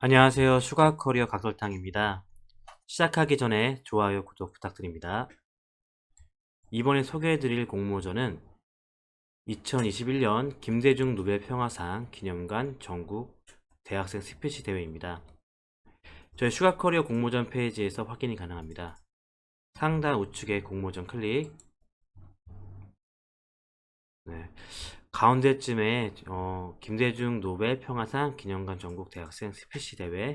안녕하세요. 슈가 커리어 각설탕입니다. 시작하기 전에 좋아요, 구독 부탁드립니다. 이번에 소개해드릴 공모전은 2021년 김대중 노벨 평화상 기념관 전국 대학생 스피치 대회입니다. 저희 슈가 커리어 공모전 페이지에서 확인이 가능합니다. 상단 우측에 공모전 클릭. 네. 가운데쯤에 어, 김대중 노벨 평화상 기념관 전국 대학생 스피치 대회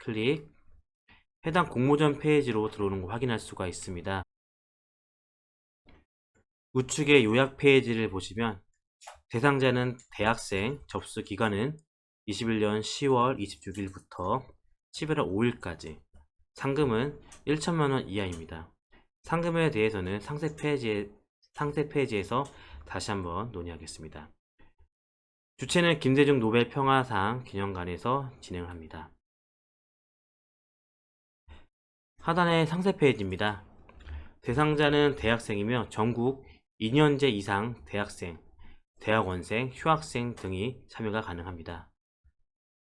클릭. 해당 공모전 페이지로 들어오는 거 확인할 수가 있습니다. 우측의 요약 페이지를 보시면 대상자는 대학생, 접수 기간은 21년 10월 26일부터 11월 5일까지, 상금은 1천만 원 이하입니다. 상금에 대해서는 상세 페이지에 상세 페이지에서 다시 한번 논의하겠습니다. 주체는 김대중 노벨 평화상 기념관에서 진행을 합니다. 하단의 상세 페이지입니다. 대상자는 대학생이며 전국 2년제 이상 대학생, 대학원생, 휴학생 등이 참여가 가능합니다.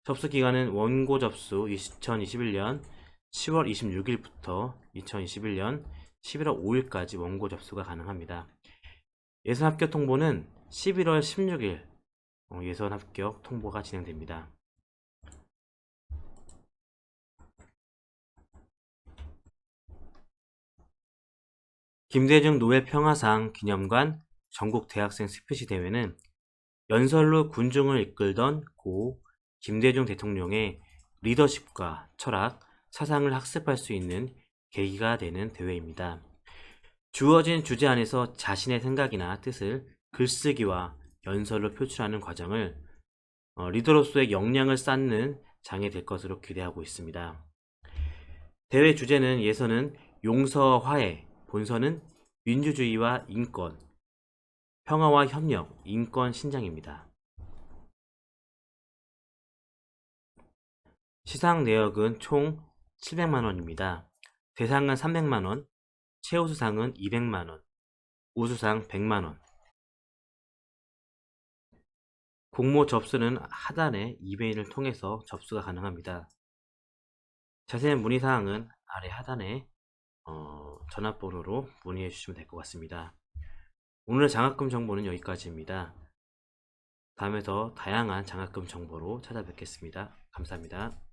접수 기간은 원고 접수 2021년 10월 26일부터 2021년 11월 5일까지 원고 접수가 가능합니다. 예선 합격 통보는 11월 16일 어, 예선 합격 통보가 진행됩니다. 김대중 노벨 평화상 기념관 전국 대학생 스피치 대회는 연설로 군중을 이끌던 고 김대중 대통령의 리더십과 철학, 사상을 학습할 수 있는 계기가 되는 대회입니다. 주어진 주제 안에서 자신의 생각이나 뜻을 글쓰기와 연설로 표출하는 과정을 어, 리더로서의 역량을 쌓는 장이 될 것으로 기대하고 있습니다. 대회 주제는 예선은 용서와 화해, 본선은 민주주의와 인권, 평화와 협력, 인권 신장입니다. 시상 내역은 총 700만원입니다. 대상은 300만원, 최우수상은 200만원, 우수상 100만원. 공모 접수는 하단의 이메일을 통해서 접수가 가능합니다. 자세한 문의사항은 아래 하단에 어, 전화번호로 문의해 주시면 될 것 같습니다. 오늘 장학금 정보는 여기까지입니다. 다음에 더 다양한 장학금 정보로 찾아뵙겠습니다. 감사합니다.